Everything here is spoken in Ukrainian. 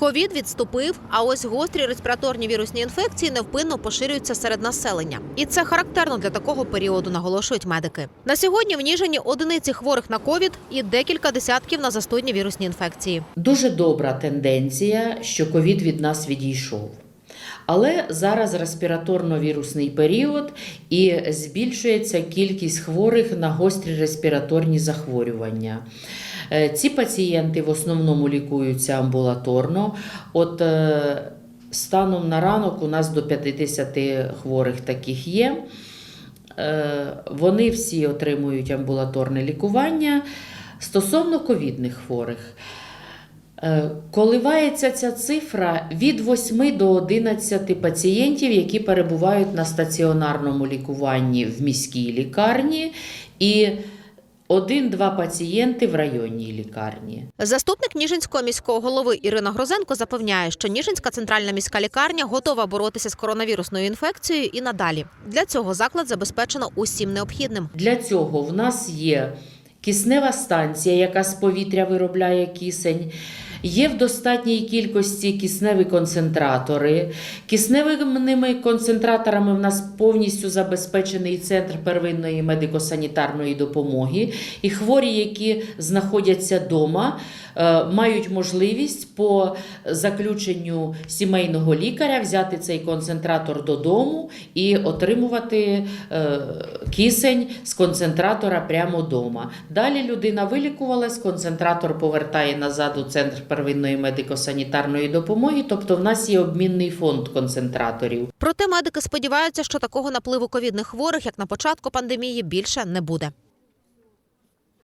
Ковід відступив, а ось гострі респіраторні вірусні інфекції невпинно поширюються серед населення. І це характерно для такого періоду, наголошують медики. На сьогодні в Ніжині одиниці хворих на ковід і декілька десятків на застудні вірусні інфекції. Дуже добра тенденція, що ковід від нас відійшов. Але зараз респіраторно-вірусний період і збільшується кількість хворих на гострі респіраторні захворювання. Е, Ці пацієнти в основному лікуються амбулаторно. От е, станом на ранок у нас до 50 хворих таких є. Е, Вони всі отримують амбулаторне лікування. Стосовно ковідних хворих, Коливається ця цифра від 8 до 11 пацієнтів, які перебувають на стаціонарному лікуванні в міській лікарні, і один-два пацієнти в районній лікарні. Заступник Ніжинського міського голови Ірина Грозенко запевняє, що Ніжинська центральна міська лікарня готова боротися з коронавірусною інфекцією і надалі. Для цього заклад забезпечено усім необхідним. Для цього в нас є киснева станція, яка з повітря виробляє кисень. Є в достатній кількості кисневі концентратори. Кисневими концентраторами в нас повністю забезпечений центр первинної медико-санітарної допомоги. І хворі, які знаходяться вдома, мають можливість по заключенню сімейного лікаря взяти цей концентратор додому і отримувати е, кисень з концентратора прямо вдома. Далі людина вилікувалась, концентратор повертає назад у центр первинної медико-санітарної допомоги. Тобто, в нас є обмінний фонд концентраторів. Проте медики сподіваються, що такого напливу ковідних хворих, як на початку пандемії, більше не буде.